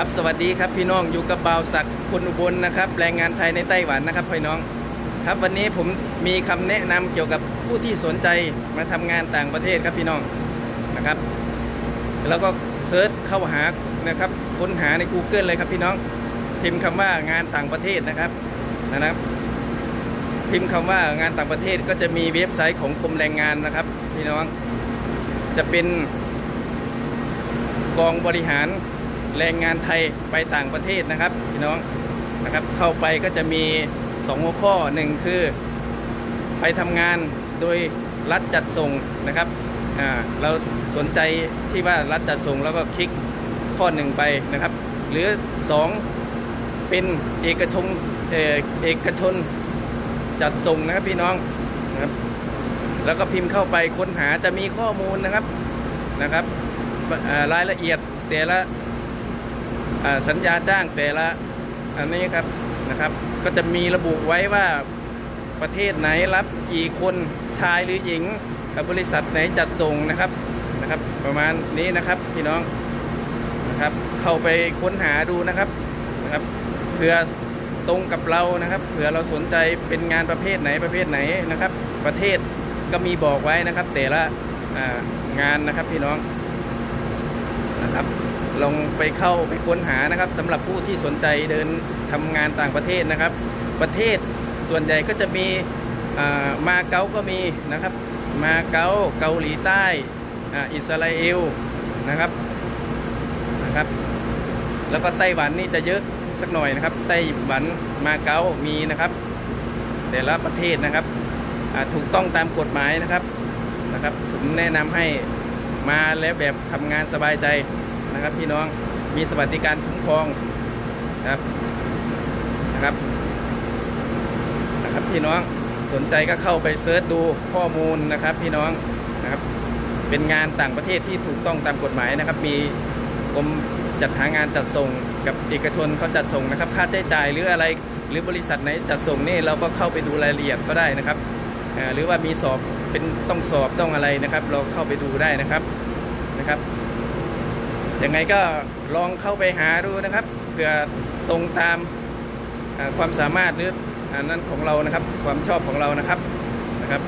ครับสวัสดีครับพี่น้องอยู่กับบ่าวศักดิ์คนอุบลนะครับแรงงานไทยในไต้หวันนะครับพี่น้อง ครับวันนี้ผมมีคำแนะนำเกี่ยวกับผู้ที่สนใจมาทำงานต่างประเทศครับพี่น้องนะครับ แล้วก็เซิร์ชเข้าหานะครับค้นหาใน Google เลยครับพี่น้อง พิมพ์คำว่างานต่างประเทศนะครับนะครับ พิมพ์คำว่างานต่างประเทศก็จะมีเว็บไซต์ของกรมแรงงานนะครับ พี่น้องจะเป็นกองบริหาร แรงงานไทยไปต่างประเทศนะครับพี่น้องนะครับเข้าไปก็จะมี 2 หัวข้อหนึ่งคือ ไปทำงานโดยรัฐจัดส่งนะครับเราสนใจที่ว่ารัฐจัดส่งแล้วก็คลิกข้อหนึ่งไปนะครับ หรือ 2 เป็นเอกชนเอเอกชนจัดส่งนะครับพี่น้องนะครับแล้วก็พิมพ์เข้าไปค้นหาจะมีข้อมูลนะครับนะครับรายละเอียดแต่ละ สัญญาจ้างแต่ละอันนี้ครับนะครับ ก็จะมีระบุไว้ว่าประเทศไหนรับกี่คนชายหรือหญิงกับบริษัทไหนจัดส่งนะครับนะครับ ประมาณนี้นะครับพี่น้องนะครับ เข้าไปค้นหาดูนะครับนะครับเผื่อตรงกับเรานะครับเผื่อเราสนใจเป็นงานประเภทไหนประเภทไหนนะครับ ประเทศก็มีบอกไว้นะครับ แต่ละงานนะครับพี่น้อง นะครับ ลองไปเข้าไปค้นหานะครับสำหรับผู้ที่สนใจเดินทำงานต่างประเทศนะครับ ประเทศส่วนใหญ่ก็จะมีมาเก๊าก็มีนะครับ มาเก๊าเกาหลีใต้อิสราเอลนะครับนะครับ แล้วก็ไต้หวันนี่จะเยอะสักหน่อยนะครับ ไต้หวันมาเก๊ามีนะครับ แต่ละประเทศนะครับถูกต้องตามกฎหมายนะครับนะครับ ผมแนะนำให้ มาแล้วแบบทำงานสบายใจนะครับพี่น้องมีสวัสดิการคุ้มครองนะครับนะครับนะครับพี่น้องสนใจก็เข้าไปเซิร์ชดูข้อมูลนะครับพี่น้องนะครับเป็นงานต่างประเทศที่ถูกต้องตามกฎหมายนะครับ มีกรมจัดหางานจัดส่งกับเอกชนเขาจัดส่งนะครับ ค่าใช้จ่ายหรืออะไรหรือบริษัทไหนจัดส่งนี่เราก็เข้าไปดูรายละเอียดก็ได้นะครับหรือว่ามีสอบ เป็นต้องสอบต้องอะไรนะครับ เราเข้าไปดูได้นะครับนะครับยังไงก็ลองเข้าไปหาดูนะครับเผื่อตรงตามความสามารถหรืออันนั้นของเรานะครับ ความชอบของเรานะครับนะครับ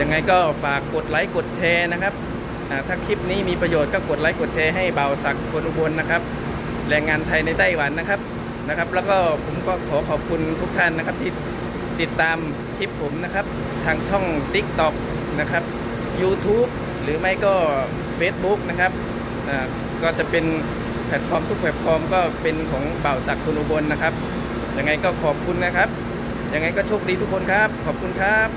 ยังไงก็ฝากกดไลค์กดแชร์นะครับถ้าคลิปนี้มีประโยชน์ก็กดไลค์กดแชร์ให้เบาศักคนอุบลนะครับ แรงงานไทยในไต้หวันนะครับนะครับ แล้วก็ผมก็ขอขอบคุณทุกท่านนะครับที่ ติดตามคลิปผมนะครับ ทางช่อง TikTok นะครับ YouTube หรือไม่ก็ Facebook นะครับอ่าก็จะเป็นแพลตฟอร์มทุกแพลตฟอร์มก็เป็นของเบาศักดิ์คนอุบลนะครับยังไงก็ขอบคุณนะครับยังไงก็โชคดีทุกคนครับ ขอบคุณครับ